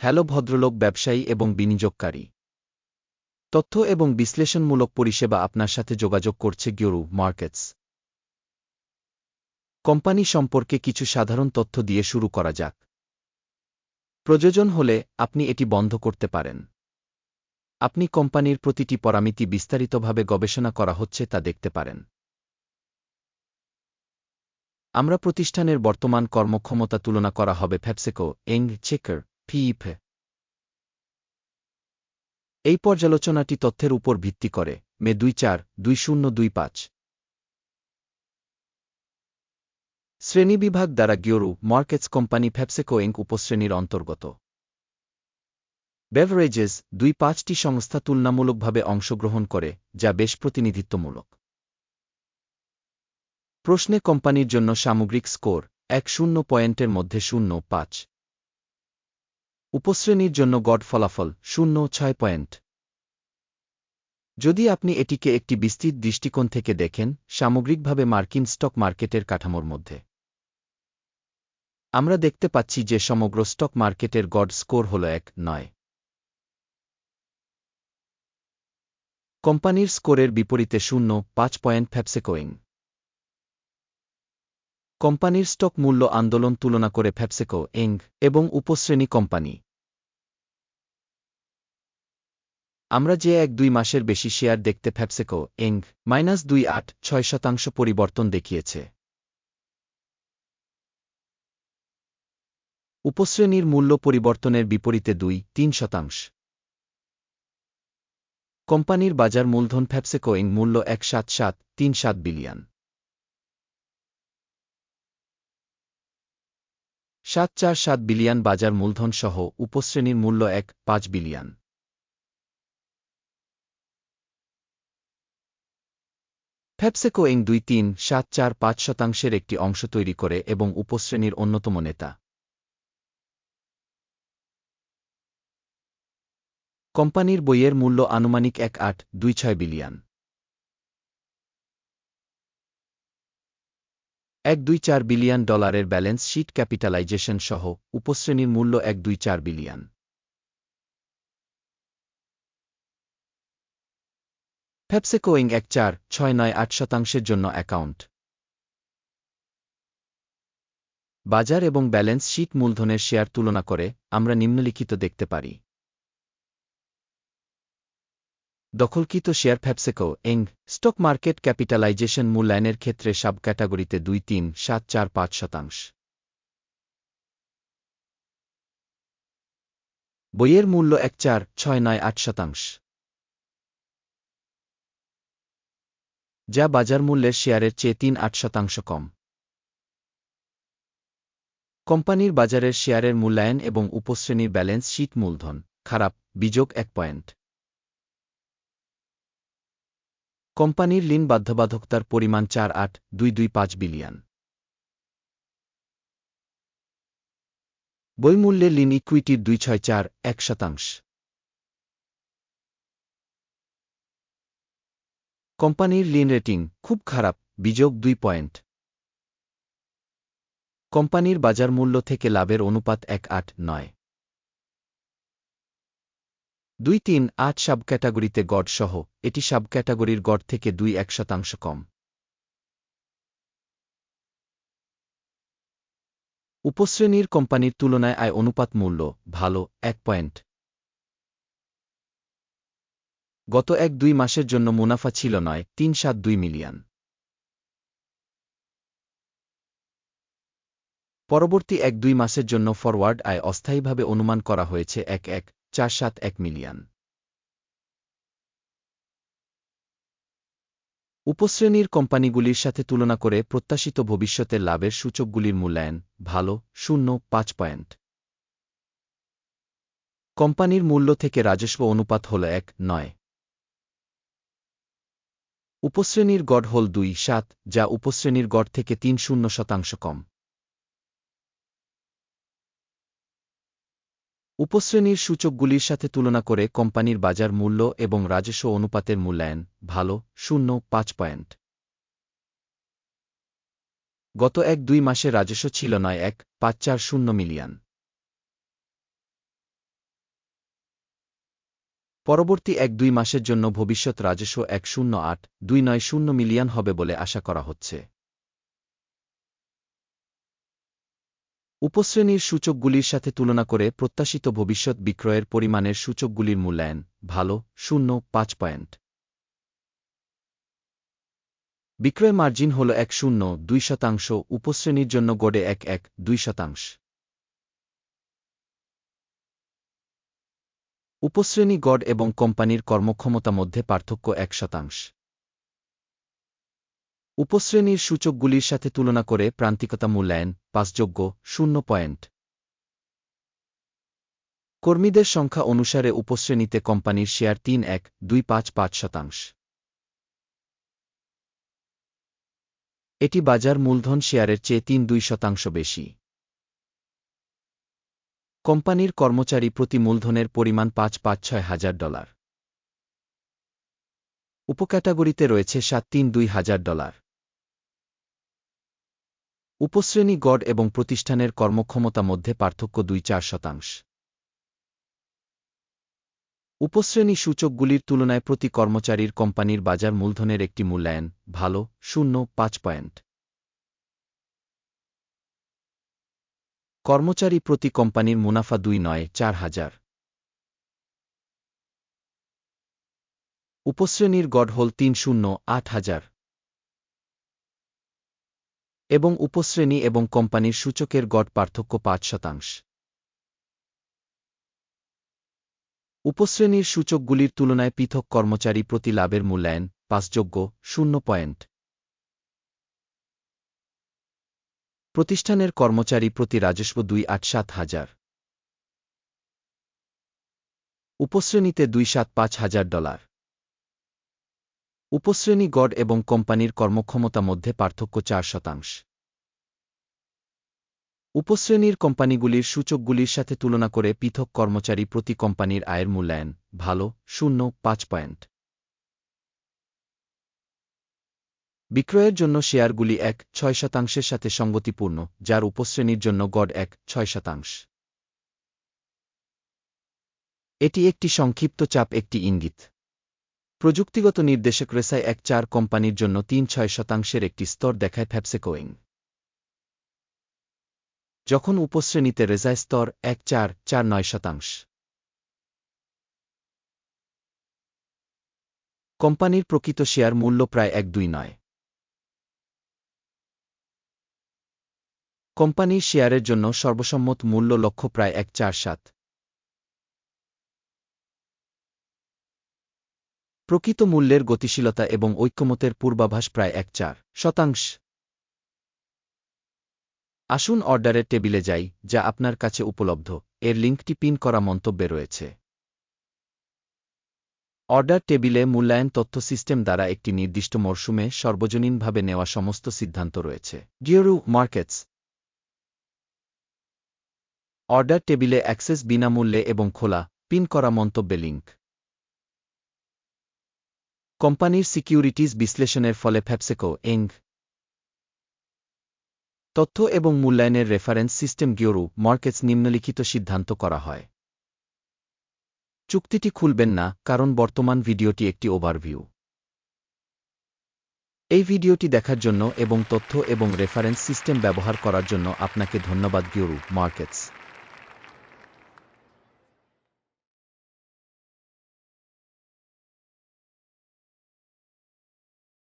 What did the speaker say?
Hello ভদ্রলোক ব্যবসায়ী এবং বিনিয়োগকারী। তথ্য এবং বিশ্লেষণমূলক পরিষেবা আপনার সাথে যোগাযোগ করছে গিওরু মার্কেটস। কোম্পানি সম্পর্কে কিছু সাধারণ তথ্য দিয়ে শুরু করা যাক। প্রয়োজন হলে আপনি এটি বন্ধ করতে পারেন। আপনি কোম্পানির প্রতিটি পরামিতি বিস্তারিতভাবে গবেষণা করা হচ্ছে তা দেখতে পারেন। আমরা প্রতিষ্ঠানের বর্তমান কর্মক্ষমতা তুলনা করা হবে ফ্যাপসেকো, এং, চেকার। পিইফ এই পর্যালোচনাটি তথ্যের উপর ভিত্তি করে। মে দুই চার, দুই শূন্য, দুই পাঁচ। শ্রেণীবিভাগ দ্বারা গিওরু মার্কেটস কোম্পানি ফ্যাপসেকো এঙ্ক উপশ্রেণীর অন্তর্গত। বেভারেজেস দুই পাঁচটি সংস্থা তুলনামূলকভাবে অংশগ্রহণ করে, যা বেশ প্রতিনিধিত্বমূলক। প্রশ্নে কোম্পানির জন্য সামগ্রিক স্কোর এক শূন্য পয়েন্টের মধ্যে শূন্য পাঁচ। উপশ্রেণীর জন্য গড় ফলাফল শূন্য ছয় পয়েন্ট। যদি আপনি এটিকে একটি বিস্তৃত দৃষ্টিকোণ থেকে দেখেন, সামগ্রিকভাবে মার্কিন স্টক মার্কেটের কাঠামোর মধ্যে। আমরা দেখতে পাচ্ছি যে সমগ্র স্টক মার্কেটের গড স্কোর হল এক, নয়। কোম্পানির স্কোরের বিপরীতে শূন্য, পাঁচ পয়েন্ট ফ্যাপসেকোয়িং। কোম্পানির স্টক মূল্য আন্দোলন তুলনা করে ফ্যাপসেকো এং, এবং উপশ্রেণী কোম্পানি। আমরা যে এক দুই মাসের বেশি শেয়ার দেখতে ফ্যাপসেকো এং, মাইনাস দুই আট ছয় শতাংশ পরিবর্তন দেখিয়েছে। উপশ্রেণীর মূল্য পরিবর্তনের বিপরীতে দুই, তিন শতাংশ। কোম্পানির বাজার মূলধন ফ্যাপসেকো এং মূল্য এক সাত সাত, তিন সাত বিলিয়ন। সাত চার সাত বিলিয়ন বাজার মূলধন সহ উপশ্রেণীর মূল্য এক, পাঁচ বিলিয়ন। ফ্যাপসেকো এং দুই তিন, সাত চার পাঁচ শতাংশের একটি অংশ তৈরি করে এবং উপশ্রেণীর অন্যতম নেতা। কোম্পানির বইয়ের মূল্য আনুমানিক এক আট, দুই ছয় বিলিয়ন। এক দুই চার বিলিয়ন ডলারের ব্যালেন্স শিট ক্যাপিটালাইজেশন সহ উপশ্রেণীর মূল্য এক দুই চার বিলিয়ন। ফ্যাপসেকোয়িং এক চার ছয় নয় আট শতাংশের জন্য অ্যাকাউন্ট। বাজার এবং ব্যালেন্স শিট মূলধনের শেয়ার তুলনা করে আমরা নিম্নলিখিত দেখতে পারি। দখলকৃত শেয়ার ফ্যাপসেকো এং, স্টক মার্কেট ক্যাপিটালাইজেশন মূল্যায়নের ক্ষেত্রে সাব ক্যাটাগরিতে দুই তিন সাত চার পাঁচ শতাংশ। বইয়ের মূল্য এক চার ছয় নয় আট শতাংশ। যা বাজার মূল্যের শেয়ারের চেয়ে তিন আট শতাংশ কম। কোম্পানির বাজারের শেয়ারের মূল্যায়ন এবং উপশ্রেণীর ব্যালেন্স শীট মূলধন, খারাপ, বিযোগ এক পয়েন্ট। কোম্পানির ঋণ বাধ্যবাধকতার পরিমাণ চার আট দুই দুই পাঁচ বিলিয়ন। বইমূল্যে ঋণ ইকুইটির দুই ছয় চার এক শতাংশ। কোম্পানির ঋণ রেটিং খুব খারাপ, বিযোগ দুই পয়েন্ট। কোম্পানির বাজার মূল্য থেকে লাভের অনুপাত এক আট নয়। দুই তিন আট সাব ক্যাটাগরিতে গড় সহ এটি সাব ক্যাটাগরির গড় থেকে দুই এক শতাংশ কম। উপশ্রেণীর কোম্পানির তুলনায় আয় অনুপাত মূল্য, ভালো, এক পয়েন্ট। গত এক দুই মাসের জন্য মুনাফা ছিল নয়, তিন সাত দুই মিলিয়ন। পরবর্তী এক দুই মাসের জন্য ফরওয়ার্ড আয় অস্থায়ীভাবে অনুমান করা হয়েছে এক এক। চার সাত এক মিলিয়ন। উপশ্রেণীর কোম্পানিগুলির সাথে তুলনা করে প্রত্যাশিত ভবিষ্যতের লাভের সূচকগুলির মূল্যায়ন ভালো, শূন্য, পাঁচ পয়েন্ট। কোম্পানির মূল্য থেকে রাজস্ব অনুপাত হল এক, নয়। উপশ্রেণীর গড় হল দুই, সাত, যা উপশ্রেণীর গড় থেকে তিন শূন্য শতাংশ কম। উপশ্রেণীর সূচকগুলির সাথে তুলনা করে কোম্পানির বাজার মূল্য এবং রাজস্ব অনুপাতের মূল্যায়ন ভালো, শূন্য, পাঁচ পয়েন্ট। গত এক দুই মাসে রাজস্ব ছিল নয় এক, পাঁচ চার শূন্য মিলিয়ন। পরবর্তী এক দুই মাসের জন্য ভবিষ্যৎ রাজস্ব এক শূন্য আট, দুই নয় শূন্য মিলিয়ন হবে বলে আশা করা হচ্ছে। উপশ্রেণীর সূচকগুলির সাথে তুলনা করে প্রত্যাশিত ভবিষ্যৎ বিক্রয়ের পরিমাণের সূচকগুলির মূল্যায়ন, ভালো, শূন্য, পাঁচ পয়েন্ট। বিক্রয় মার্জিন হল এক শূন্য, দুই শতাংশ, উপশ্রেণীর জন্য গড়ে এক এক, দুই শতাংশ। উপশ্রেণী গড় এবং কোম্পানির কর্মক্ষমতা মধ্যে পার্থক্য এক শতাংশ। উপশ্রেণীর সূচকগুলির সাথে তুলনা করে প্রান্তিকতা মূল্যায়ন, পাঁচযোগ্য, শূন্য পয়েন্ট। কর্মীদের সংখ্যা অনুসারে উপশ্রেণীতে কোম্পানির শেয়ার তিন, এক, দুই, পাঁচ পাঁচ শতাংশ। এটি বাজার মূলধন শেয়ারের চেয়ে তিন, দুই শতাংশ বেশি। কোম্পানির কর্মচারী প্রতি মূলধনের পরিমাণ পাঁচ পাঁচ, ছয় হাজার ডলার। উপক্যাটাগরিতে রয়েছে সাত, তিন, দুই হাজার ডলার। উপশ্রেণী গড় এবং প্রতিষ্ঠানের কর্মক্ষমতা মধ্যে পার্থক্য দুই চার শতাংশ। উপশ্রেণী সূচকগুলির তুলনায় প্রতি কর্মচারীর কোম্পানির বাজার মূলধনের একটি মূল্যায়ন, ভালো, শূন্য, পাঁচ পয়েন্ট। কর্মচারী প্রতি কোম্পানির মুনাফা দুই নয়, চার হাজার। উপশ্রেণীর গড় হল তিন শূন্য, আট হাজার। এবং উপশ্রেণী এবং কোম্পানির সূচকের গড় পার্থক্য পাঁচ শতাংশ। উপশ্রেণীর সূচকগুলির তুলনায় পৃথক কর্মচারী প্রতি লাভের মূল্যায়ন পাঁচযোগ্য শূন্য পয়েন্ট। প্রতিষ্ঠানের কর্মচারী প্রতি রাজস্ব দুই আট সাত হাজার। উপশ্রেণীতে দুই সাত পাঁচ হাজার ডলার। উপশ্রেণী গড় এবং কোম্পানির কর্মক্ষমতা মধ্যে পার্থক্য চার শতাংশ। উপশ্রেণীর কোম্পানিগুলির সূচকগুলির সাথে তুলনা করে পৃথক কর্মচারী প্রতি কোম্পানির আয়ের মূল্যায়ন ভালো, শূন্য, পাঁচ পয়েন্ট। বিক্রয়ের জন্য শেয়ারগুলি এক, ছয় শতাংশের সাথে সঙ্গতিপূর্ণ, যার উপশ্রেণীর জন্য গড় এক, ছয় শতাংশ। এটি একটি সংক্ষিপ্ত চাপ, একটি ইঙ্গিত। প্রযুক্তিগত নির্দেশক রেসাই এক চার কোম্পানির জন্য তিন ছয় শতাংশের একটি স্তর দেখায় ফ্যাপসেকোয়িং যখন উপশ্রেণীতে রেজায় স্তর এক চার চার নয় শতাংশ। কোম্পানির প্রকৃত শেয়ার মূল্য প্রায় এক দুই নয়। কোম্পানির শেয়ারের জন্য সর্বসম্মত মূল্য লক্ষ্য প্রায় এক চার সাত। প্রকৃত মূল্যের গতিশীলতা এবং ঐক্যমতের পূর্বাভাস প্রায় এক চার শতাংশ। আসুন অর্ডারের টেবিলে যাই, যা আপনার কাছে উপলব্ধ। এর লিঙ্কটি পিন করা মন্তব্যে রয়েছে। অর্ডার টেবিলে মূল্যায়ন তথ্য সিস্টেম দ্বারা একটি নির্দিষ্ট মরশুমে সর্বজনীনভাবে নেওয়া সমস্ত সিদ্ধান্ত রয়েছে। ডিওরু মার্কেটস অর্ডার টেবিলে অ্যাক্সেস বিনামূল্যে এবং খোলা, পিন করা মন্তব্যে লিঙ্ক। কোম্পানির সিকিউরিটিজ বিশ্লেষণের ফলে ফ্যাপসেকো এং তথ্য এবং মূল্যায়নের রেফারেন্স সিস্টেম গিওরু মার্কেটস নিম্নলিখিত সিদ্ধান্ত করা হয়। চুক্তিটি খুলবেন না, কারণ বর্তমান ভিডিওটি একটি ওভারভিউ এই ভিডিওটি দেখার জন্য এবং তথ্য এবং রেফারেন্স সিস্টেম ব্যবহার করার জন্য আপনাকে ধন্যবাদ গিওরু মার্কেটস।